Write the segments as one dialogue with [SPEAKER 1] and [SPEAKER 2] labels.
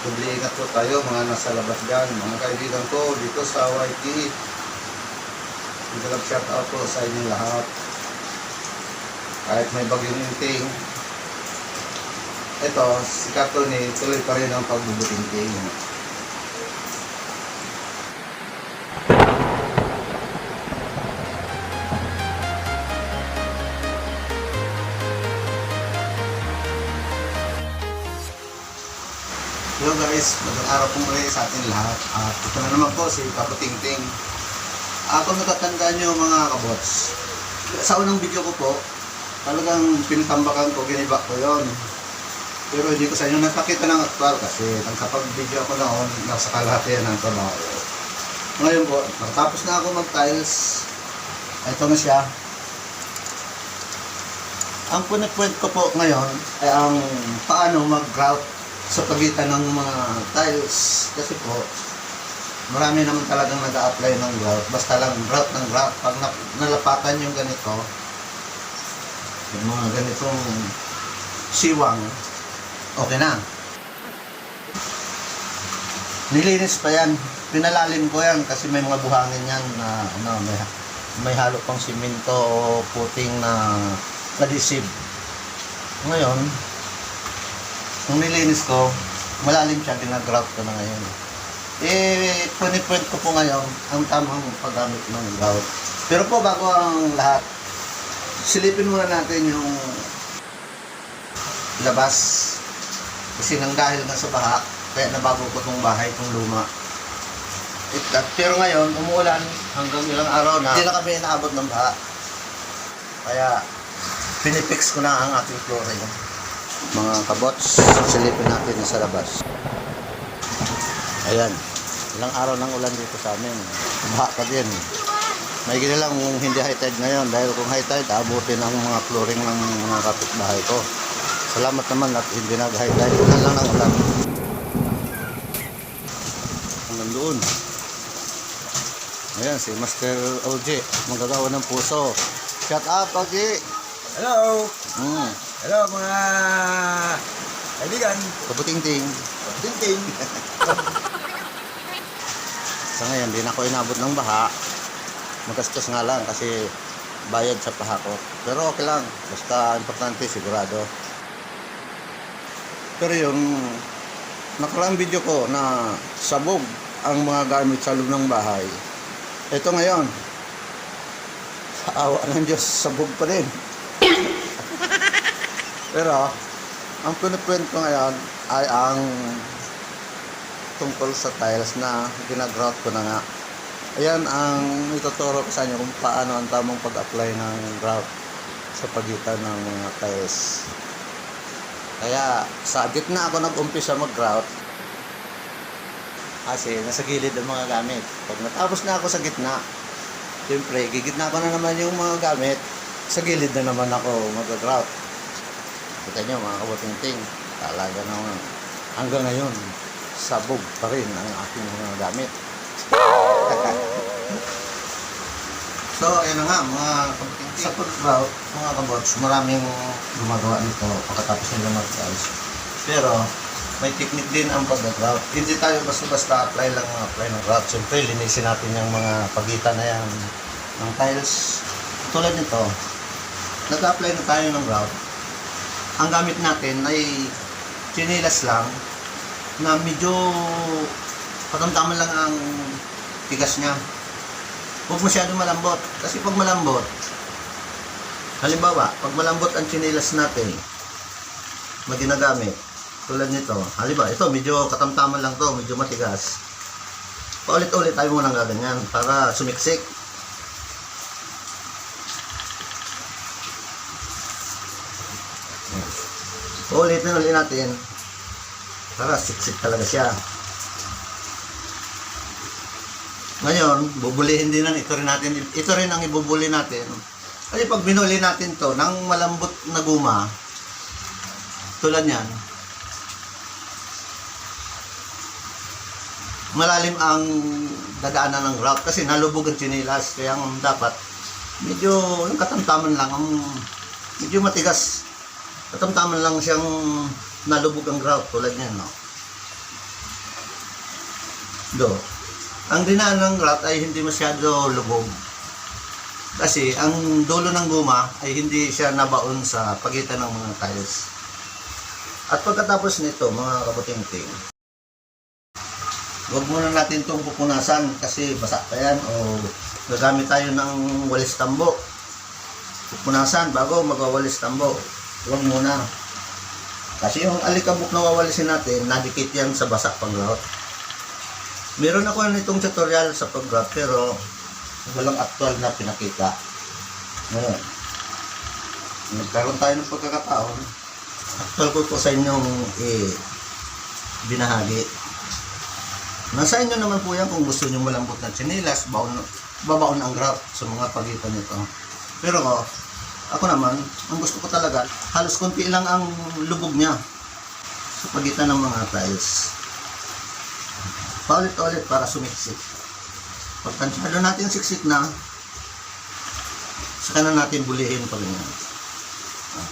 [SPEAKER 1] Doble po tayo mga nasa labas dyan, mga kaibigan ko dito sa YT. Big shout out po sa inyo lahat. Kahit may bagyong inting, ito, si Katoni, tuloy pa rin ang pagbubuting-ting. Hello guys, magandang araw po muli sa ating lahat. At ito na naman po si Kaputingting. Ako natatandaan nyo mga kabots. Sa unang video ko po, talagang pinitambakan ko, giniba ko yon. Pero hindi ko sa inyo napakita ng aktual kasi nagkapag-video ako noon, nasa kalahatian ng trabaho. Ngayon po, natapos na ako mag-tiles. Ito na siya. Ang punit-point ko po ngayon ay ang paano mag-grout sa pagitan ng mga tiles. Kasi po, marami naman talagang nag apply ng grout. Basta lang grout ng grout. Pag nalapatan yung ganito, yung mga ganitong siwang, okay na. Nilinis pa yan. Pinalalim ko yan kasi may mga buhangin yan na ano, may, may halo pang simento o puting na adhesive. Ngayon, nung nilinis ko, malalim siya, ginagrout ko na ngayon. Eh, point ko po ngayon ang tamang paggamit ng grout. Pero po, bago ang lahat, silipin muna natin yung labas. Kasi nang dahil na sa baha, kaya nabago ko tong bahay, tong luma. It, at, pero ngayon, umuulan hanggang ilang araw na, hindi na kami inaabot ng baha. Kaya, pinipix ko na ang ating flooring. Mga kabots, silipin natin sa labas. Ayan, ilang araw ng ulan dito sa amin. Baha pa din. May gina lang kung hindi high tide ngayon dahil kung high tide, abutin ang mga flooring ng mga kapitbahay ko. Salamat naman at hindi nag-high tide. Ulan lang ng ulan. Hanggang doon. Ayan, si Master OJ, magagawa ng puso. Shut up, OJ!
[SPEAKER 2] Hello!
[SPEAKER 1] Mm,
[SPEAKER 2] Hello mga kaibigan!
[SPEAKER 1] kabuting-ting.
[SPEAKER 2] Tinting!
[SPEAKER 1] Sa ngayon, di na ako inabot ng baha. Magastos nga lang kasi bayad sa paha ko. Pero okay lang. Basta importante, sigurado. Pero yung nakaraang video ko na sabog ang mga gamit sa loob ng bahay. Ito ngayon. Sa awa ng Diyos, sabog pa rin. Pero, ang pinupunt ko ngayon ay ang tungkol sa tiles na ginagrout ko na nga. Ayan ang ituturo ko sa inyo kung paano ang tamang pag-apply ng grout sa pagitan ng mga tiles. Kaya sa gitna ako nag-umpisa mag-grout kasi nasa gilid ang mga gamit. Pag natapos na ako sa gitna, siyempre, gigitna ko na naman yung mga gamit, sa gilid na naman ako mag-grout. Kita nyo mga kabuting-ting, talaga naman hanggang ngayon, sabog pa rin ang aking mga gamit. so, ayun na nga, mga kabuting-ting. Sa pag-grout, mga kabots, maraming gumagawa nito pagkatapos nila mag-tiles. Pero, may technique din ang pag-grout. Hindi tayo basta-basta apply lang ng apply ng grout. Siyempre, linisin natin yung mga pagitan na yan ng tiles. Tulad nito, nag-apply na tayo ng grout. Ang gamit natin ay chinilas lang na medyo patamtaman lang ang tigas niya. Huwag masyado malambot. Kasi pag malambot, halimbawa, pag malambot ang chinilas natin na tulad nito, halimbawa, ito medyo katamtaman lang to, medyo matigas. Paulit-ulit tayo muna gaganyan para sumiksik. Ulitin ulit natin para siksik talaga siya. Ngayon, bubulihin din na ito rin natin. Ito rin ang ibubuli natin. Kasi pag binuli natin to ng malambot na guma, tulad yan, malalim ang dadaanan ng grout kasi nalubog ang chinilas. Kaya ang dapat, medyo yung katamtaman lang, ang medyo matigas. Katamtaman lang siyang nalubog ang grout tulad niyan, no? Do. Ang dinaan ng grout ay hindi masyado lubog. Kasi ang dulo ng guma ay hindi siya nabaon sa pagitan ng mga tiles. At pagkatapos nito, mga kabuting-ting, huwag muna natin itong pupunasan kasi basa pa yan o gagamit tayo ng walis tambo. Pupunasan bago magwawalis tambo. Huwag muna. Kasi yung alikabok na wawalisin natin, nadikit yan sa basa pang grout. Meron ako nitong tutorial sa pag-grout pero walang actual na pinakita. Ngayon, nagkaroon tayo ng pagkakataon. Actual ko po sa inyong eh, binahagi. Nasa inyo naman po yan kung gusto nyo malambot na tsinelas, baon, babaon ang grout sa mga pagitan nito. Pero ako, naman, ang gusto ko talaga, halos konti lang ang lubog niya sa pagitan ng mga tiles. Paulit-ulit para sumiksik. Pag tansyado natin siksik na, saka na natin bulihin pa rin. Ah,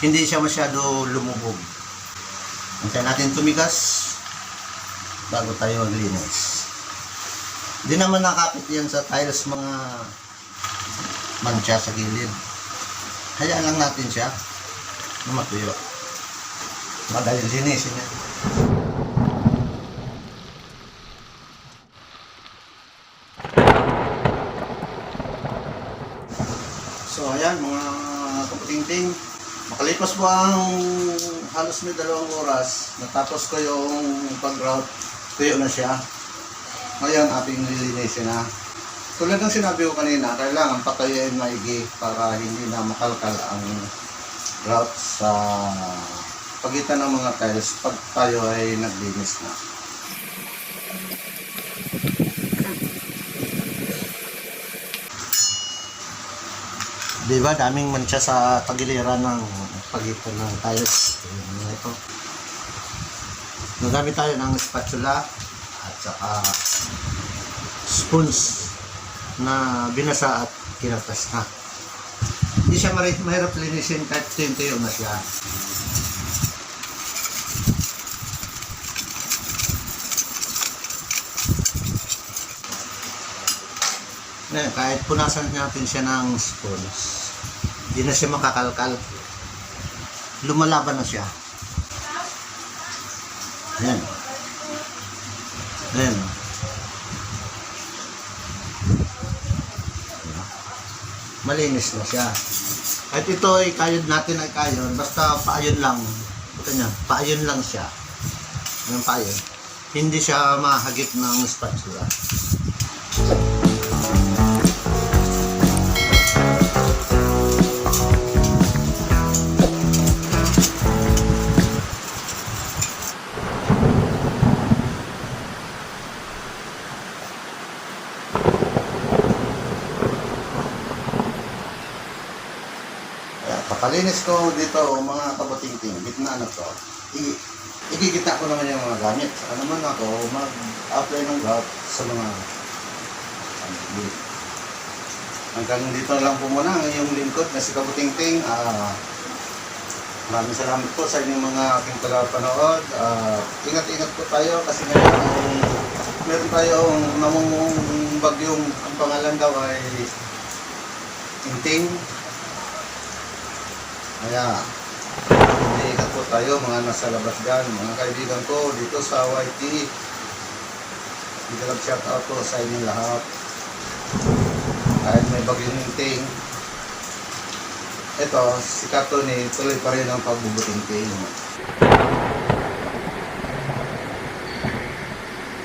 [SPEAKER 1] hindi siya masyado lumubog. Antayin natin tumigas bago tayo maglinis. Hindi naman nakapit yan sa tiles mga mancha sa gilid. Hayaan lang natin siya na matuyo. Madali linisin yan. So ayan mga kaputing-ting, makalipas po ang halos may dalawang oras, natapos ko yung pag-grout, tuyo na siya. Ngayon ating lilinisin na. Tulad ng sinabi ko kanina, kailangan patayin maigi para hindi na makalkal ang grout sa pagitan ng mga tiles pag tayo ay naglinis na. Di ba daming mancha sa tagiliran ng pagitan ng tiles. Ayan, ito. Nagamit tayo ng spatula at saka spoons na binasa at kinatas na. Hindi siya mari- mahirap linisin kahit tuyo na siya. Ngayon, kahit punasan natin siya ng spoons, hindi na siya makakalkal. Lumalaban na siya. Ayan. Malinis na siya. Kahit ito ay kayod natin ay kayod, basta paayon lang. Ito niya, paayon lang siya. Yung paayon. Hindi siya mahagip ng spatula. Ayan, Papalinis ko dito o mga kabuting-ting, gitna na to. I igigita ko naman yung mga gamit. Saka naman ako mag-apply ng grout sa mga ano, di- Hanggang dito lang po muna ang lingkod na si Kabuting-ting. Ah, maraming salamat po sa inyong mga aking tagapanood. Ah, ingat-ingat po tayo kasi ngayon ay meron tayong namumong bagyong ang pangalan daw ay Tinting. Kaya, ingat po tayo mga nasa labas dyan, mga kaibigan ko dito sa YT. Big love shout out po sa inyong lahat. Kahit may bagyong hinting. Ito, si Kato ni tuloy pa rin ang pagbubuting-ting.